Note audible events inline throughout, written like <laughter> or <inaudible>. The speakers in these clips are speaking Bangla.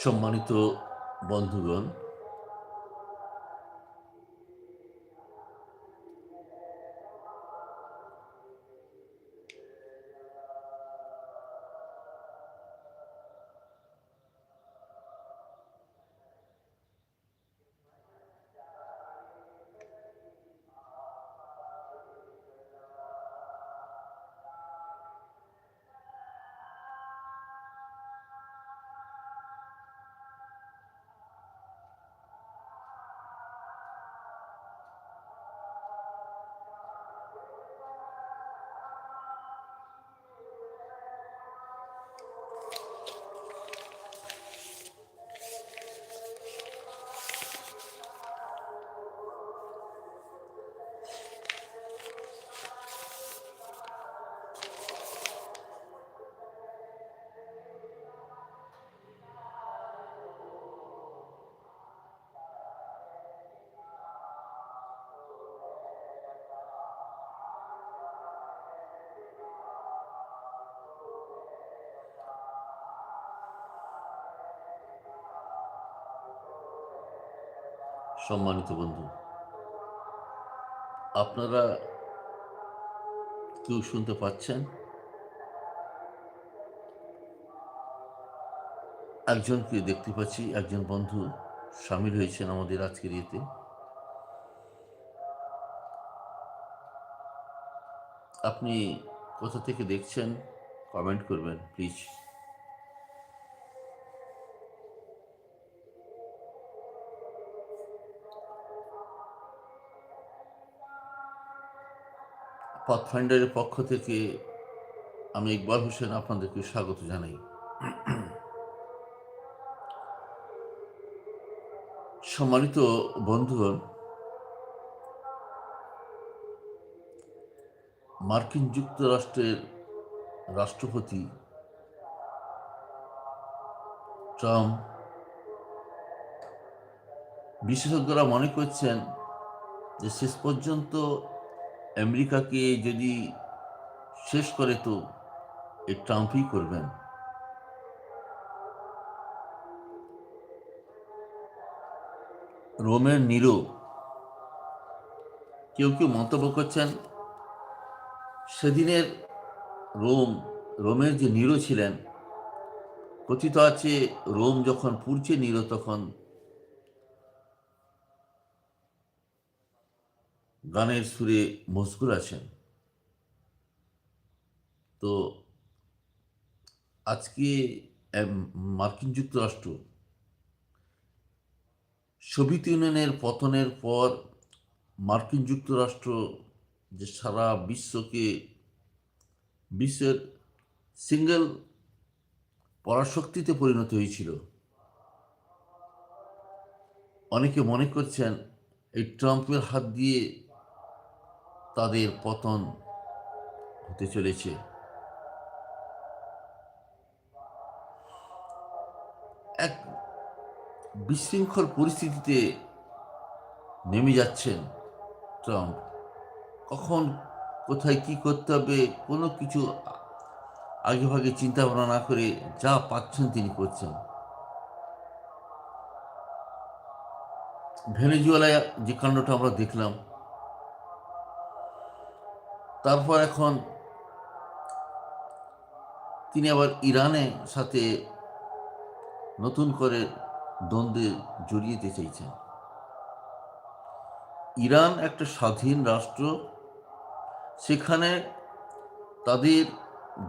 সম্মানিত বন্ধুগণ সম্মানিত বন্ধু, আপনারা কেউ শুনতে পাচ্ছেন? একজনকে দেখতে পাচ্ছি, একজন বন্ধু সামিল হয়েছেন আমাদের আজকের ইয়েতে। আপনি কোথা থেকে দেখছেন? কমেন্ট করবেন, প্লিজ। পাথফাইন্ডারের পক্ষ থেকে আমি ইকবাল হোসেন আপনাদেরকে স্বাগত জানাই। সম্মানিত বন্ধুগণ, মার্কিন যুক্তরাষ্ট্রের রাষ্ট্রপতি ট্রাম্প বিশেষজ্ঞরা মনে করছেন যে শেষ পর্যন্ত আমেরিকাকে যদি শেষ করে তো এই ট্রাম্পই করবেন। রোমের নিরো কেউ কেউ মন্তব্য করছেন, সেদিনের রোম, রোমের যে নিরো ছিলেন, কথিত আছে রোম যখন পুড়ছে নিরো তখন গানের সুরে মশগুল আছেন। তো আজকে মার্কিন যুক্তরাষ্ট্র সোভিয়েত ইউনিয়নের পতনের পর মার্কিন যুক্তরাষ্ট্র যে সারা বিশ্বকে, বিশ্বের সিঙ্গেল পরাশক্তিতে পরিণত হয়েছিল। অনেকে মনে করছেন এই ট্রাম্পের হাত দিয়ে তাদের পতন হতে চলেছে। এক বিশৃঙ্খল পরিস্থিতিতে নেমে যাচ্ছেন ট্রাম্প। কখন, কোথায় কি করতে হবে, কোনো কিছু আগে ভাগে চিন্তা ভাবনা না করে যা পাচ্ছেন তিনি করছেন। ভেনেজুয়েলায় যে কাণ্ডটা আমরা দেখলাম তারপর এখন তিনি আবার ইরানের সাথে নতুন করে দ্বন্দ্বে জড়িয়ে যেতে চাইছেন। ইরান একটা স্বাধীন রাষ্ট্র, সেখানে তাদের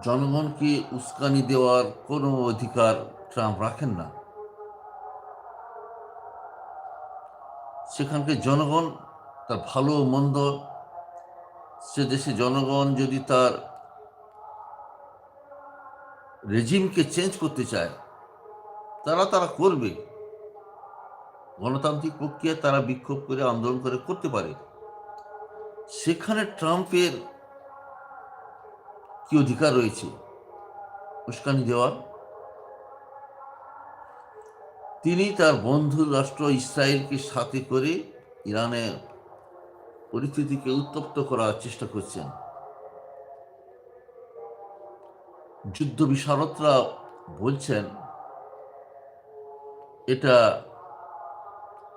জনগণকে উস্কানি দেওয়ার কোনো অধিকার ট্রাম্প রাখেন না। সেখানকে জনগণ তার ভালো মন্দ সে দেশে জনগণ যদি তার রেজিমকে চেঞ্জ করতে চায়, তারা তারা করবে। গণতান্ত্রিক প্রক্রিয়া তারা বিক্ষোভ করে, আন্দোলন করে, করতে পারে। সেখানে ট্রাম্পের কি অধিকার রয়েছে? উস্কানি দেওয়ার তিনি তার বন্ধু রাষ্ট্র ইসরায়েলকে সাথে করে ইরানের পরিস্থিতিকে উত্তপ্ত করার চেষ্টা করছেন। যুদ্ধ বিশারদরা বলছেন, এটা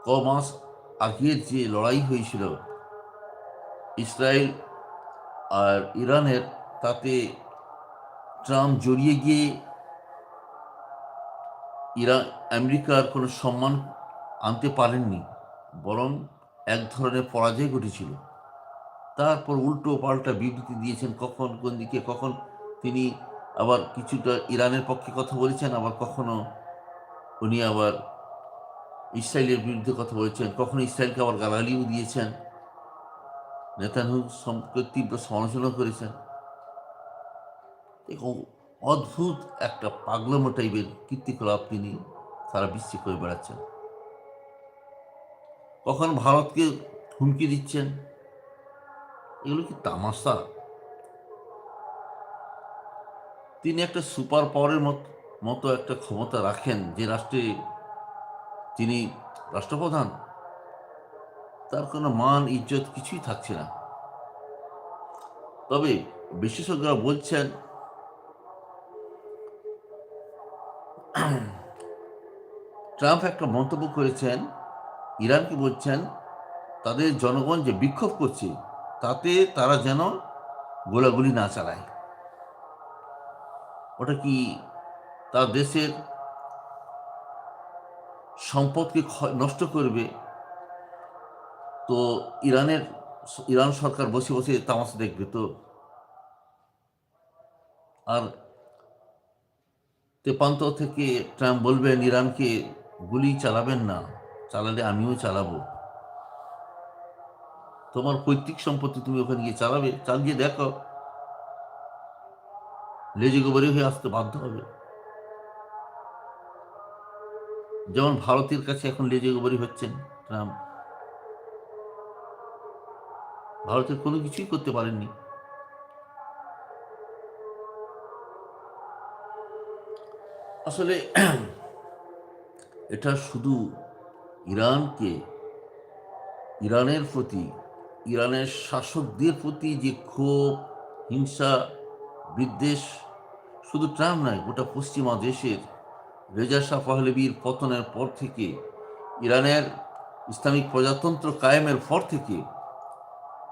ক মাস আগের যে লড়াই হয়েছিল, ইসরায়েল আর ইরানের তাতে ট্রাম্প জড়িয়ে গিয়ে ইরান আমেরিকার কোনো সম্মান আনতে পারেননি, বরং এক ধরনের পরাজয় ঘটেছিল। তারপর উল্টো পাল্টা বিবৃতি দিয়েছেন কখন, কোন দিকে, কখন। তিনি আবার কিছুটা ইরানের পক্ষে কথা বলেছেন, আবার কখনো উনি আবার ইসরায়েলের বিরুদ্ধে কথা বলেছেন। কখনো ইসরায়েলকে আবার গালালিও দিয়েছেন। নেতানহু তীব্র সমালোচনা করেছেন। অদ্ভুত একটা পাগলামো টাইপের কীর্তিকলাপ তিনি সারা বিশ্বে করে বেড়াচ্ছেন। কখন ভারতকে হুমকি দিচ্ছেন? এগুলো কি তামাশা? তিনি একটা সুপার পাওয়ারের মতো একটা ক্ষমতা রাখেন যে রাষ্ট্রে তিনি রাষ্ট্রপ্রধান। তার কোনো মান, ইজ্জত কিছুই থাকছে না। তবে বিশেষজ্ঞরা বলছেন, <clears throat> ট্রাম্প একটা মন্তব্য করেছেন ইরানকে বলছেন, তাদের জনগণ যে বিক্ষোভ করছে, তাতে তারা যেন গোলাগুলি না চালায়। ওটা কি তার দেশের সম্পদকে নষ্ট করবে? তো ইরানের, ইরান সরকার বসে বসে তামাশা দেখবে তো। আর তেপান্ত থেকে ট্রাম্প বলবেন, ইরানকে গুলি চালাবেন না। চালালে আমিও চালাবো। তোমার পৈতৃক সম্পত্তি তুমি ওখানে গিয়ে চালাবে, চালিয়ে দেখো লেজে গোবরে হয়ে আসতে বাধ্য হবে। যেমন ভারতের কাছে এখন লেজে গোবরি হচ্ছেন ট্রাম্প। ভারতের কোনো কিছুই করতে পারেননি। আসলে <clears throat> এটা শুধু ইরানকে, ইরানের প্রতি, ইরানের শাসকদের প্রতি যে ক্ষোভ, হিংসা, বিদ্বেষ, শুধু ট্রাম্প নয়, গোটা পশ্চিমা দেশের রেজা শাহ পাহলেবির পতনের পর থেকে, ইরানের ইসলামিক প্রজাতন্ত্র কায়েমের পর থেকে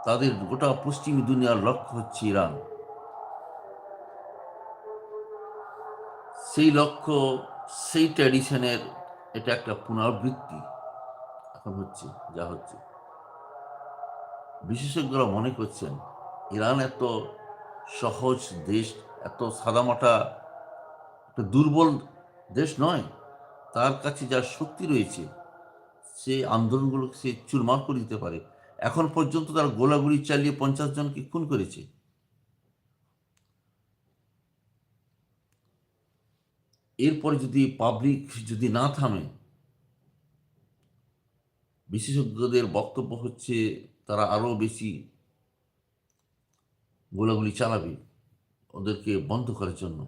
তাদের গোটা পশ্চিমী দুনিয়ার লক্ষ্য হচ্ছে ইরান। সেই লক্ষ্য, সেই ট্র্যাডিশনের এটা একটা পুনরাবৃত্তি। এখন হচ্ছে, যা হচ্ছে। বিশেষজ্ঞরা মনে করছেন, ইরান এত সহজ দেশ, এত সাদামাটা একটা দুর্বল দেশ নয়। তার কাছে যার শক্তি রয়েছে সে আন্দোলনগুলোকে সে চুরমার করে দিতে পারে। এখন পর্যন্ত তার গোলাগুলি চালিয়ে পঞ্চাশ জনকে খুন করেছে। এরপরে যদি পাবলিক যদি না থামে বিশেষজ্ঞদের বক্তব্য হচ্ছে, তারা আরও বেশি গোলাগুলি চালাবে ওদেরকে বন্ধ করার জন্য।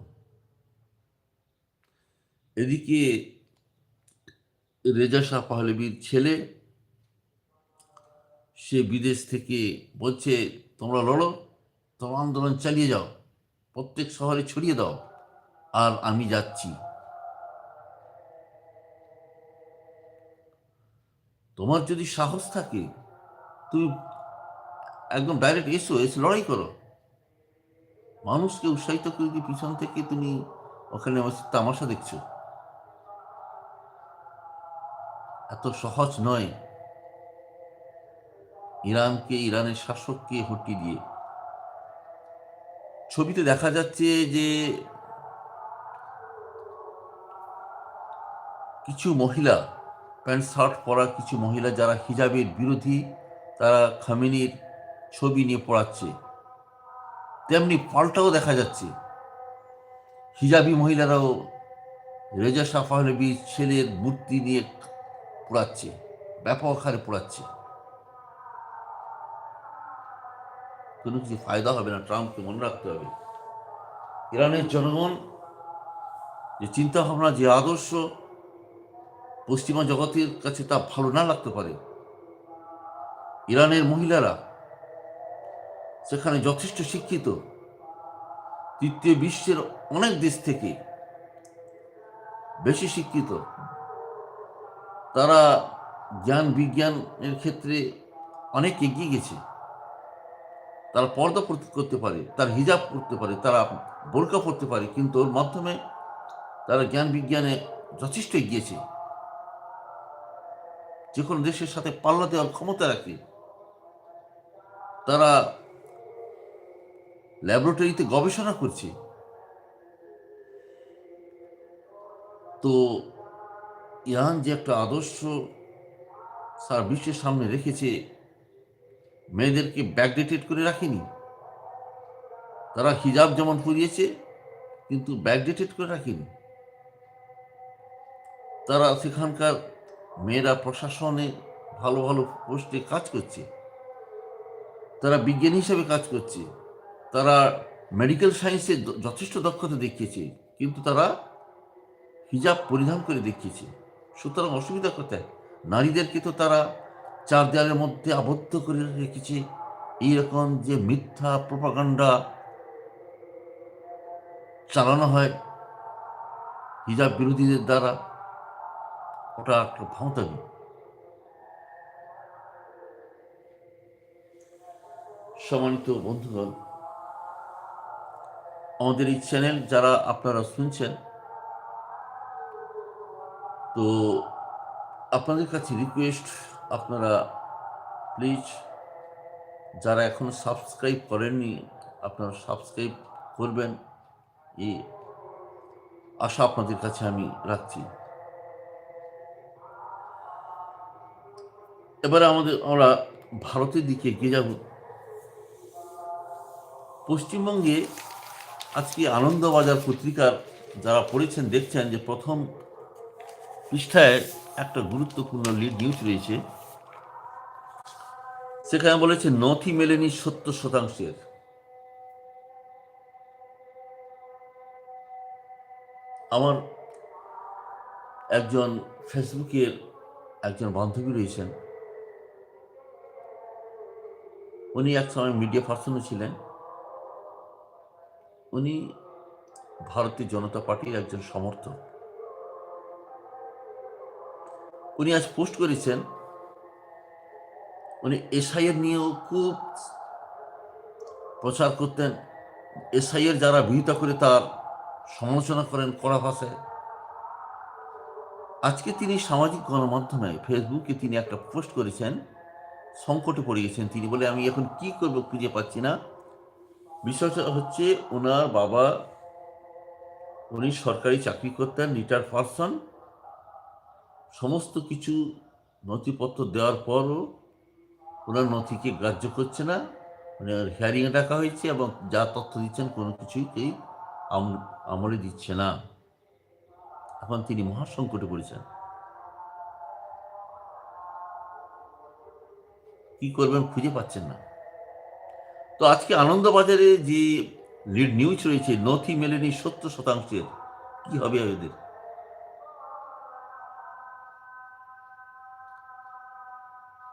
এদিকে রেজা শাহ পাহলেবির ছেলে, সে বিদেশ থেকে বলছে, তোমরা লড়ো, তোমরা আন্দোলন চালিয়ে যাও, প্রত্যেক শহরে ছড়িয়ে দাও, আর আমি যাচ্ছি। তোমার যদি সাহস থাকে, তুমি একদম ডাইরেক্ট এসো, এসে লড়াই করো। মানুষকে উৎসাহিত করে কি পিছন থেকে তুমি ওখানে তামাশা দেখছ? এত সহজ নয়। ইরানকে, ইরানের শাসককে হটিয়ে দিয়ে। ছবিতে দেখা যাচ্ছে যে কিছু মহিলা প্যান্ট, শার্ট পরা কিছু মহিলা যারা হিজাবের বিরোধী, তারা খামিনির ছবি নিয়ে পড়াচ্ছে। তেমনি পাল্টাও দেখা যাচ্ছে। হিজাবি মহিলারাও রেজা সাফাহনবী ছেলের মূর্তি নিয়ে পোড়াচ্ছে, ব্যাপক হারে পোড়াচ্ছে। কোনো কিছু ফায়দা হবে না, ট্রাম্পকে মনে রাখতে হবে। ইরানের জনগণ যে চিন্তা ভাবনা যে আদর্শ পশ্চিমা জগতের কাছে তা ভালো না লাগতে পারে। ইরানের মহিলারা সেখানে যথেষ্ট শিক্ষিত। তৃতীয় বিশ্বের অনেক দেশ থেকে বেশি শিক্ষিত। তারা জ্ঞান বিজ্ঞানের ক্ষেত্রে অনেক এগিয়ে গেছে। তারা পর্দা করতে- করতে পারে, তার হিজাব করতে পারে, তারা বোরকা পড়তে পারে, কিন্তু ওর মাধ্যমে তারা জ্ঞান বিজ্ঞানে যথেষ্ট এগিয়েছে। যে কোনো দেশের সাথে পাল্লা দেওয়ার ক্ষমতা রাখে। তারা ল্যাবরেটরিতে গবেষণা করছে। তো ইরান যে একটা আদর্শ সারা বিশ্বের সামনে রেখেছে, মেয়েদেরকে ব্যাকডেটেড করে রাখেনি। তারা হিজাব যেমন পরিয়েছে, কিন্তু ব্যাকডেটেড করে রাখেনি। তারা সেখানকার মেয়েরা প্রশাসনে ভালো ভালো পোস্টে কাজ করছে। তারা বিজ্ঞানী হিসেবে কাজ করছে। তারা মেডিকেল সায়েন্সে যথেষ্ট দক্ষতা দেখিয়েছে, কিন্তু তারা হিজাব পরিধান করে দেখিয়েছে। সুতরাং অসুবিধা কোথায়? নারীদেরকে তো তারা চার দেয়ালের মধ্যে আবদ্ধ করে রেখেছে। এইরকম যে মিথ্যা প্রপাগান্ডা চালানো হয় হিজাব বিরোধীদের দ্বারা ওটা একটা ভাঁওতামি সম্মানিত বন্ধুগণ আমাদের এই চ্যানেল যারা আপনারা শুনছেন তো আপনাদের কাছে রিকোয়েস্ট আপনারা প্লিজ যারা এখনও সাবস্ক্রাইব করেননি আপনারা সাবস্ক্রাইব করবেন এই আশা আপনাদের কাছে আমি রাখছি এবারে আমাদের, আমরা ভারতের দিকে এগিয়ে যাব। পশ্চিমবঙ্গে আজকে আনন্দবাজার পত্রিকার যারা পড়েছেন, দেখছেন যে প্রথম পৃষ্ঠায় একটা গুরুত্বপূর্ণ লিড নিউজ রয়েছে। সেখানে বলেছে, নথি মেলেনি সত্তর শতাংশের। আমার একজন ফেসবুকের একজন বান্ধবী রয়েছেন। উনি এক সময় মিডিয়া পার্সনও ছিলেন। উনি ভারতীয় জনতা পার্টির একজন সমর্থক। উনি আজ পোস্ট করেছেন, উনি এসআইয়ের নিয়েও খুব প্রচার করতেন। এসআইয়ের যারা বিহিত করে তার সমালোচনা করেন কড়া ভাষায়। আজকে তিনি সামাজিক গণমাধ্যমে ফেসবুকে তিনি একটা পোস্ট করেছেন সংকটে পড়ে গেছেন তিনি বলে, আমি এখন কি করব খুঁজে পাচ্ছি না? বিষয়টা হচ্ছে, ওনার বাবা, উনি সরকারি চাকরি করতেন রিটায়ার পারসন। সমস্ত কিছু নথিপত্র দেওয়ার পরও ওনার নথিকে গ্রাহ্য করছে না। ওনার হিয়ারিংয়ে ডাকা হয়েছে এবং যা তথ্য দিচ্ছেন কোনো কিছুকেই আম- আমলে দিচ্ছে না। এখন তিনি মহাসংকটে পড়েছেন। কি করবেন খুঁজে পাচ্ছেন না। তো আজকে আনন্দবাজারে যে লিড নিউজ রয়েছে, নথি মেলেনি সত্তর শতাংশের, কি হবে এদের?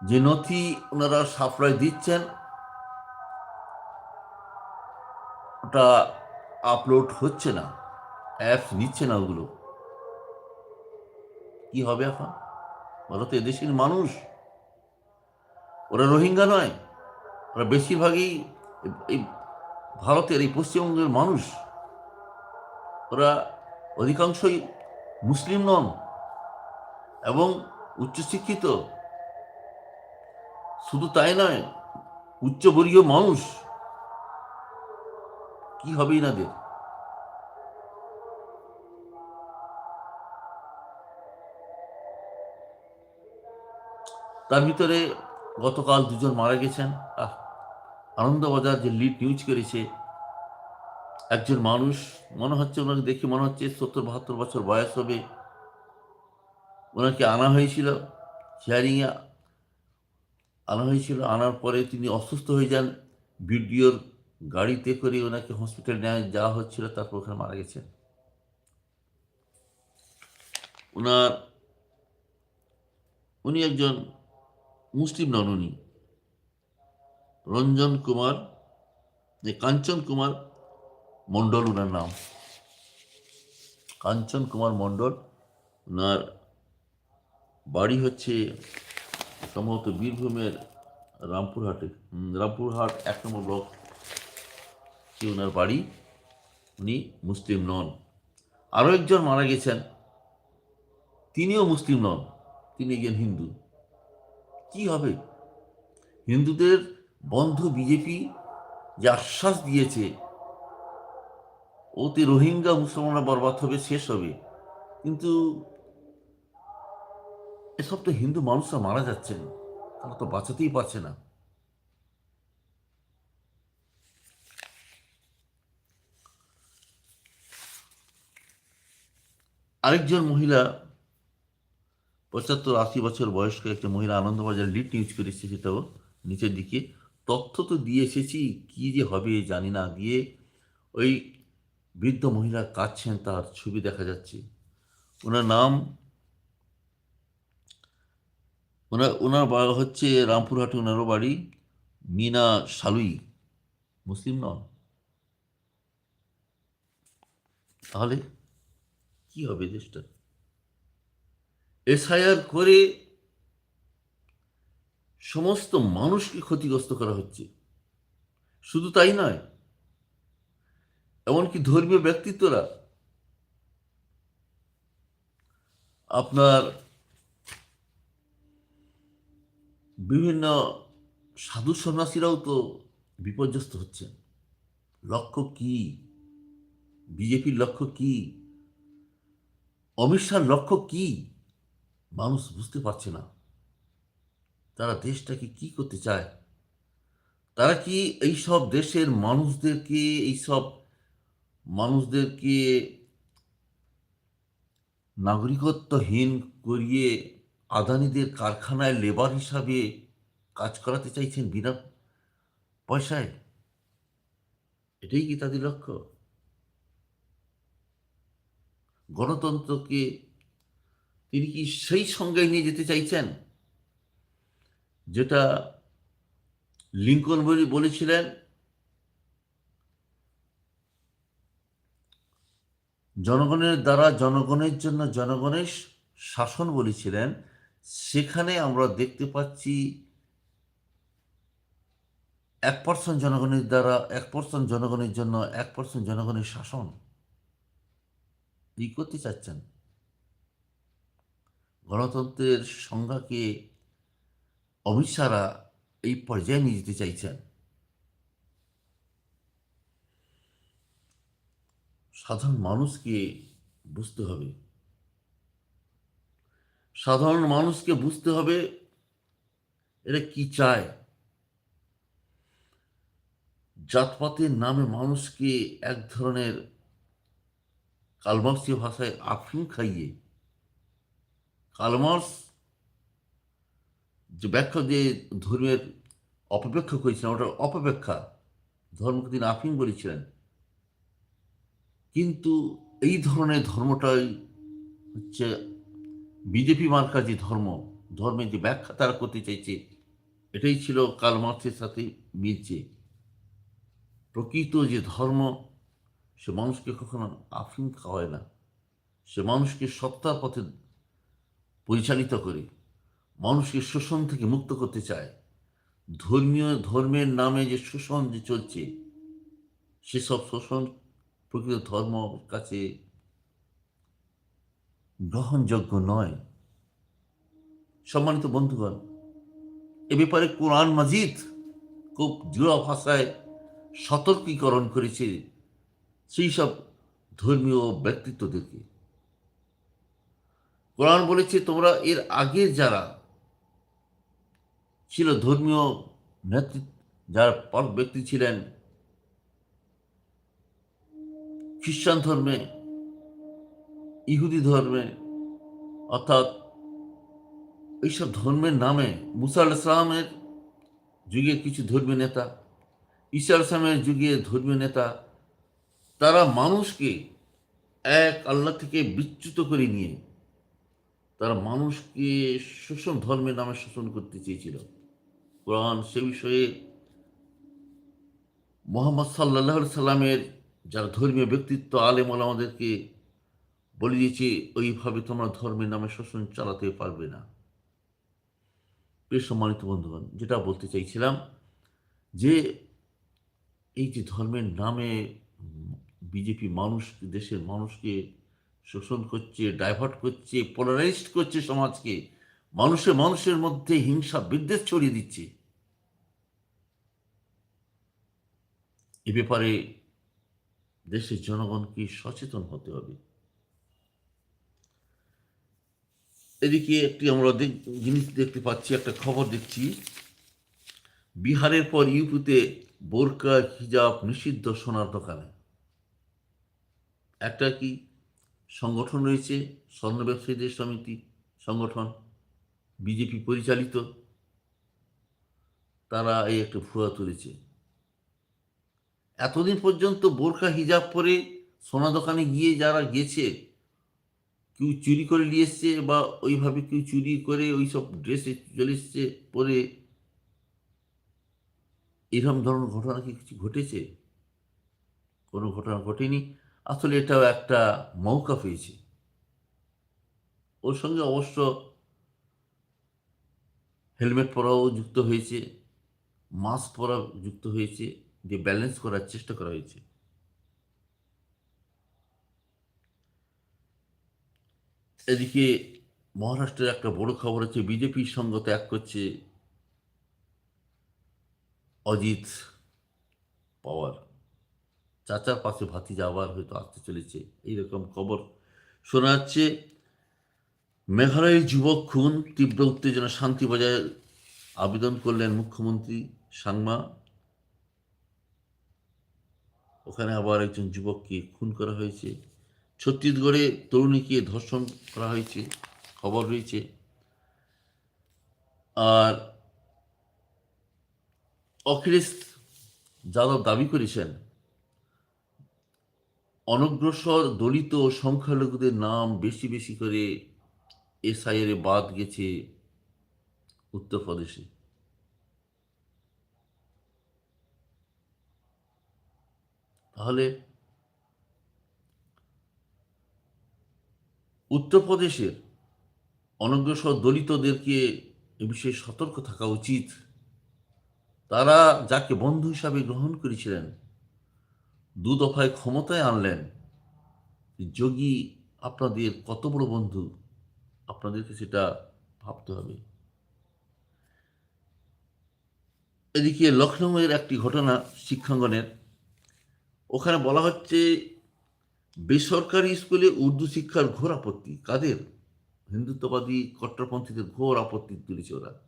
যে নথি ওনারা সাপ্লাই দিচ্ছেন, ওটা আপলোড হচ্ছে না অ্যাপস নিচ্ছে না ওগুলো। কি হবে এখন বলো তো এদেশের মানুষ। ওরা রোহিঙ্গা নয়। ওরা বেশিরভাগই এই ভারতের, এই পশ্চিমবঙ্গের মানুষ। ওরা অধিকাংশই মুসলিম নন এবং উচ্চশিক্ষিত। শুধু তাই নয়, উচ্চবর্গীয় মানুষ। কি হবে এনাদের? তার ভিতরে গতকাল দুজন মারা গেছেন। আহ, আনন্দবাজার যে লিড নিউজ করেছে, একজন মানুষ, মনে হচ্ছে ওনাকে দেখে মনে হচ্ছে সত্তর বাহাত্তর বছর বয়স হবে। ওনাকে আনা হয়েছিল হিয়ারিংয়ে আনা হয়েছিল, আনার পরে তিনি অসুস্থ হয়ে যান। ভিডিওর গাড়িতে করে ওনাকে হসপিটাল নেওয়া যাওয়া হচ্ছিল, তারপর ওখানে মারা গেছেন। ওনার উনি একজন মুসলিম নন উনি। রঞ্জন কুমার, যে কাঞ্চন কুমার মণ্ডল ওনার নাম। কাঞ্চন কুমার মণ্ডল ওনার বাড়ি হচ্ছে সম্ভবত বীরভূমের রামপুরহাটে। রামপুরহাট এক নম্বর ব্লক। কি ওনার বাড়ি? উনি মুসলিম নন। আরও একজন মারা গেছেন। তিনিও মুসলিম নন। তিনি একজন হিন্দু। কি হবে? হিন্দুদের বন্ধ বিজেপি যে আশ্বাস দিয়েছে, ওতে রোহিঙ্গা মুসলমানরা বরবাদ হবে, শেষ হবে। কিন্তু এসব তো হিন্দু মানুষরা মারা যাচ্ছেন, তারা তো বাঁচাতেই পারছে না। আরেকজন মহিলা পঁচাত্তর আশি বছর বয়স্ক একটা মহিলা আনন্দবাজার লিড নিউজ করেছে সেটাও নিচের দিকে। তথ্য তো দিয়ে এসেছি, কি যে হবে জানি না। দিয়ে ওই বৃদ্ধ মহিলা কাঁদছেন, তার ছবি দেখা যাচ্ছে। ওনার নাম, ওনার ওনার বা- হচ্ছে রামপুরহাটে ওনারও বাড়ি, মিনা সালুই মুসলিম নন? তাহলে কি হবে দেশটা? এসআইআর করে সমস্ত মানুষকে ক্ষতিগ্রস্ত করা হচ্ছে। শুধু তাই নয়, এমনকি ধর্মীয় ব্যক্তিত্বরা আপনার বিভিন্ন সাধু সন্ন্যাসীরাও তো বিপর্যস্ত হচ্ছেন। লক্ষ্য কি? বিজেপির লক্ষ্য কি? অমিত লক্ষ্য কি? মানুষ বুঝতে পারছে না। তারা দেশটাকে কি করতে চায়? তারা কি এই সব দেশের মানুষদেরকে এই সব মানুষদেরকে নাগরিকত্বহীন করিয়ে আদানিদের কারখানায় লেবার হিসাবে কাজ করাতে চাইছেন বিনা পয়সায়? এটাই কি তাদের লক্ষ্য? গণতন্ত্রকে তিনি কি সেই সংজ্ঞায় নিয়ে যেতে চাইছেন? যেটা লিঙ্কন বলে বলেছিলেন, জনগণের দ্বারা জনগণের জন্য জনগণের শাসন বলেছিলেন, সেখানে আমরা দেখতে পাচ্ছি এক পার্সেন্ট জনগণের দ্বারা, এক পার্সেন্ট জনগণের জন্য এক পার্সেন্ট জনগণের শাসন। এই করতে চাচ্ছেন? গণতন্ত্রের সংজ্ঞাকে অমিত শাহরা এই পর্যায়ে নিয়ে যেতে চাইছেন। সাধারণ মানুষকে বুঝতে হবে। সাধারণ মানুষকে বুঝতে হবে এরা কি চায়। জাতপাতের নামে মানুষকে এক ধরনের কালমার্সীয় ভাষায় আফিম খাইয়ে কালমার্স যে ব্যাখ্যা যে ধর্মের অপব্যাখ্যা করেছিলেন ওটা অপব্যাখ্যা ধর্মকে তিনি আফিম বলেছিলেন। কিন্তু এই ধরনের ধর্মটাই হচ্ছে বিজেপি মার্কা যে ধর্ম, ধর্মের যে ব্যাখ্যা তারা করতে চাইছে, এটাই ছিল কালমার্সের সাথে মিলছে। প্রকৃত যে ধর্ম, সে মানুষকে কখনো আফিম খাওয়ায় না। সে মানুষকে সত্তার পথে পরিচালিত করে, মানুষকে শোষণ থেকে মুক্ত করতে চায়। ধর্মীয়, ধর্মের নামে যে শোষণ যে চলছে, সেসব শোষণ প্রকৃত ধর্ম কাছে গ্রহণযোগ্য নয়। সম্মানিত বন্ধুগণ, এ ব্যাপারে কোরআন মাজিদ খুব দৃঢ় ভাষায় সতর্কীকরণ করেছে সেই সব ধর্মীয় ব্যক্তিত্বদেরকে। কোরআন বলেছে, তোমরা এর আগের যারা ছিল ধর্মীয় নেতৃত্ব যারা পর ব্যক্তি ছিলেন খ্রিস্টান ধর্মে, ইহুদি ধর্মে, অর্থাৎ এইসব ধর্মের নামে মুসা আল ইসলামের যুগের কিছু ধর্মীয় নেতা, ঈসা আল ইসলামের যুগের ধর্মীয় নেতা, তারা মানুষকে এক আল্লাহ থেকে বিচ্যুত করে নিয়ে তারা মানুষকে শোষণ, ধর্মের নামে শোষণ করতে চেয়েছিল। কোরআন সে বিষয়ে মোহাম্মদ সাল্লাহ সাল্লামের যারা ধর্মীয় ব্যক্তিত্ব, আলেম আমাদেরকে বলে দিয়েছে, ওইভাবে তোমরা ধর্মের নামে শোষণ চালাতে পারবে না। সম্মানিত বন্ধুগণ, যেটা বলতে চাইছিলাম যে এই যে ধর্মের নামে বিজেপি মানুষ, দেশের মানুষকে শোষণ করছে ডাইভার্ট করছে পোলারাইজড করছে সমাজকে, মানুষে মানুষের মধ্যে হিংসা, বিদ্বেষ ছড়িয়ে দিচ্ছে। এ ব্যাপারে দেশের জনগণকে সচেতন হতে হবে। এদিকে একটি আমরা জিনিস দেখতে পাচ্ছি, একটা খবর দেখছি। বিহারের পর ইউপিতে বোরকা, হিজাব নিষিদ্ধ সোনার দোকানে। একটা কি সংগঠন রয়েছে, স্বর্ণ ব্যবসায়ীদের সমিতি, সংগঠন, বিজেপি পরিচালিত। তারা এই একটা ভুয়া তুলেছে। এতদিন পর্যন্ত বোরখা হিজাব পরে সোনা দোকানে গিয়ে যারা গেছে, কেউ চুরি করে নিয়ে এসছে বা ওইভাবে কেউ চুরি করে ওই সব ড্রেসে চলে এসছে পরে এরকম ধরনের ঘটনা কি কিছু ঘটেছে? কোনো ঘটনা ঘটেনি? আসলে এটাও একটা মৌকা পেয়েছে। ওর সঙ্গে অবশ্য হেলমেট পরাও যুক্ত হয়েছে, মাস্ক পরা যুক্ত হয়েছে যে ব্যালেন্স করার চেষ্টা করা হয়েছে। এদিকে মহারাষ্ট্রের একটা বড় খবর হচ্ছে বিজেপির সঙ্গ ত্যাগ করছে অজিত পাওয়ার। চাচার পাশে ভাতিজা আবার হয়তো আসতে চলেছে। এইরকম খবর শোনা যাচ্ছে। মেঘালয়ের যুবক খুন, তীব্র উত্তেজনা শান্তি বজায় আবেদন করলেন মুখ্যমন্ত্রী সাংমা। ওখানে আবার একজন যুবককে খুন করা হয়েছে। ছত্তিশগড়ে তরুণীকে ধর্ষণ করা হয়েছে, খবর রয়েছে। আর অখিলেশ যাদব দাবি করেছেন অনগ্রসর দলিত সংখ্যালঘুদের নাম বেশি বেশি করে এসআইয়ের বাদ গেছে উত্তরপ্রদেশে। তাহলে উত্তরপ্রদেশের অনগ্রসর দলিতদেরকে এ বিষয়ে সতর্ক থাকা উচিত। তারা যাকে বন্ধু হিসাবে গ্রহণ করেছিলেন দু দফায় ক্ষমতায় আনলেন। যোগী আপনাদের কত বড় বন্ধু? আপনাদেরকে সেটা ভাবতে হবে। এদিকে লখনৌয়ের একটি ঘটনা শিক্ষাঙ্গনের। ওখানে বলা হচ্ছে, বেসরকারি স্কুলে উর্দু শিক্ষার ঘোর আপত্তি। কাদের? হিন্দুত্ববাদী কট্টরপন্থীদের ঘোর আপত্তি তুলেছে ওরা।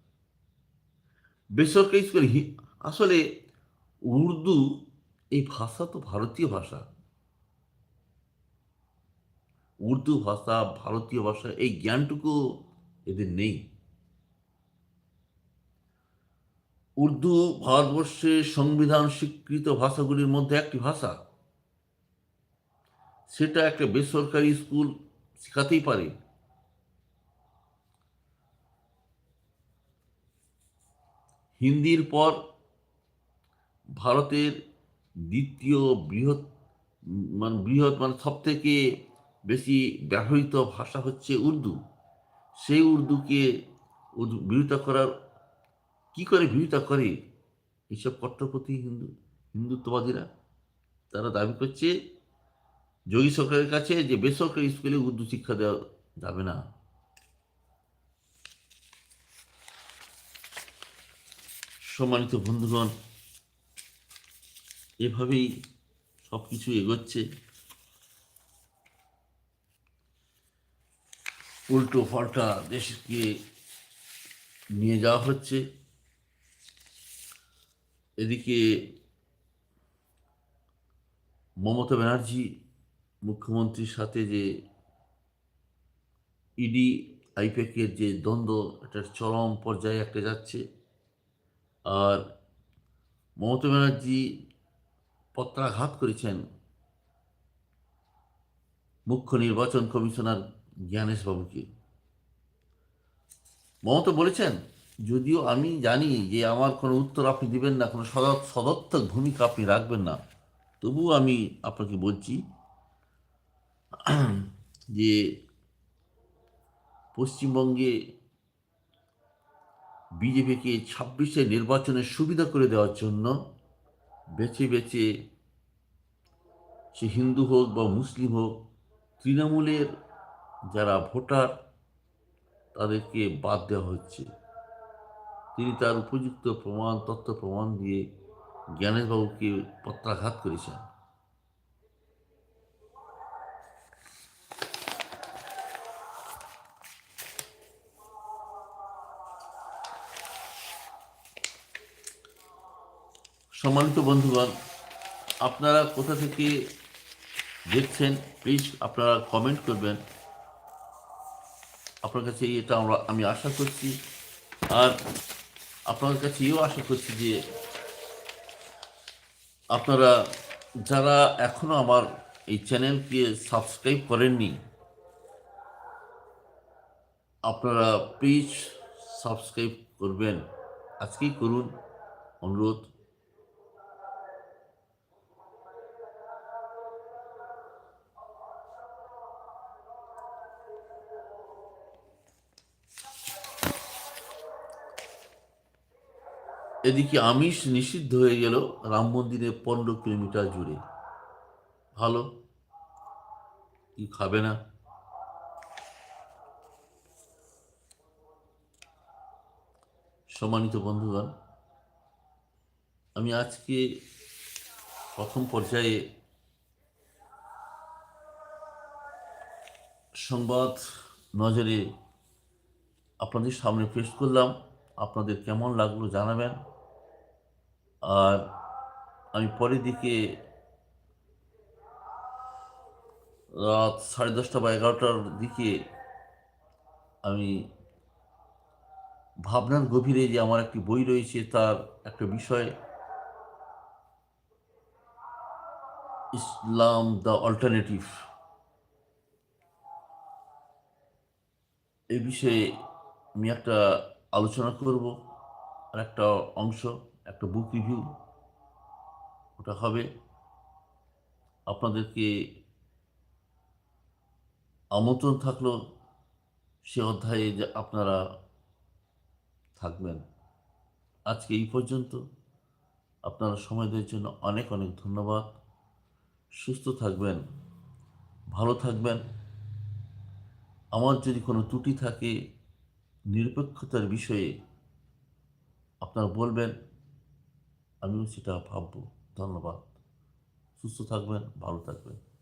বেসরকারি স্কুলে আসলে উর্দু এই ভাষা তো ভারতীয় ভাষা। উর্দু ভাষা, ভারতীয় ভাষা, এই জ্ঞানটুকু এদের নেই। উর্দু ভারতবর্ষের সংবিধান স্বীকৃত ভাষাগুলির মধ্যে একটি ভাষা। সেটা একটা বেসরকারি স্কুল শেখাতেই পারে। হিন্দির পর ভারতের দ্বিতীয় বৃহৎ মানে বৃহৎ মানে সব থেকে বেশি ব্যবহৃত ভাষা হচ্ছে উর্দু। সেই উর্দুকে উর্দু বিরোধিতা করার, কি করে বিরোধিতা করে? এইসব কট্টরপন্থী হিন্দু, হিন্দুত্ববাদীরা, তারা দাবি করছে যোগী সরকারের কাছে যে বেসরকারি স্কুলে উর্দু শিক্ষা দেওয়া যাবে না। সম্মানিত বন্ধুগণ এভাবেই সব কিছু এগোচ্ছে। উল্টো পাল্টা দেশকে নিয়ে যাওয়া হচ্ছে। এদিকে মমতা ব্যানার্জি মুখ্যমন্ত্রীর সাথে যে ইডি, আইপ্যাকের যে দ্বন্দ্ব এটা চরম পর্যায়ে একটা যাচ্ছে। আর মমতা ব্যানার্জি পত্রাঘাত করেছেন মুখ্য নির্বাচন কমিশনার জ্ঞানেশ বাবুকে। মমতা বলেছেন, যদিও আমি জানি যে আমার কোনো উত্তর আপনি দিবেন না, কোনো সদ সদর্থক ভূমিকা আপনি রাখবেন না, তবুও আমি আপনাকে বলছি যে পশ্চিমবঙ্গে বিজেপিকে ছাব্বিশে নির্বাচনের সুবিধা করে দেওয়ার জন্য বেছে বেছে সে হিন্দু হোক বা মুসলিম হোক, তৃণমূলের যারা ভোটার, তাদেরকে বাদ দেওয়া হচ্ছে। তিনি তার উপযুক্ত প্রমাণ, তথ্য প্রমাণ দিয়ে জ্ঞানেশবাবুকে প্রত্যাঘাত করেছেন। সম্মানিত বন্ধুগণ, আপনারা কোথা থেকে দেখছেন প্লিজ আপনারা কমেন্ট করবেন। আপনার কাছে এটা আমরা, আমি আশা করছি, আর আপনার কাছে এও আশা করছি যে আপনারা যারা এখনও আমার এই চ্যানেলকে সাবস্ক্রাইব করেননি, আপনারা প্লিজ সাবস্ক্রাইব করবেন। আজকেই করুন অনুরোধ। এদিকে আমিষ নিষিদ্ধ হয়ে গেল রাম মন্দিরে পনেরো কিলোমিটার জুড়ে। ভালো? কি খাবে না? সম্মানিত বন্ধুগণ, আমি আজকে প্রথম পর্যায়ে সংবাদ নজরে আপনাদের সামনে পেশ করলাম। আপনাদের কেমন লাগল জানাবেন। আর আমি পরের দিকে রাত সাড়ে দশটা বা এগারোটার দিকে আমি ভাবনার গভীরে যে আমার একটি বই রয়েছে, তার একটা বিষয়, ইসলাম দ্য অল্টারনেটিভ। এ বিষয়ে আমি একটা আলোচনা করব, আর একটা অংশ। একটা বুক রিভিউ ওটা হবে। আপনাদেরকে আমন্ত্রণ থাকল সে অধ্যায়ে যে আপনারা থাকবেন। আজকে এই পর্যন্ত। আপনারা সময় দেওয়ার জন্য অনেক অনেক ধন্যবাদ। সুস্থ থাকবেন, ভালো থাকবেন। আমার যদি কোনো ত্রুটি থাকে, নিরপেক্ষতার বিষয়ে আপনারা বলবেন। আমিও সেটা ভাববো। ধন্যবাদ। সুস্থ থাকবেন ভালো থাকবেন।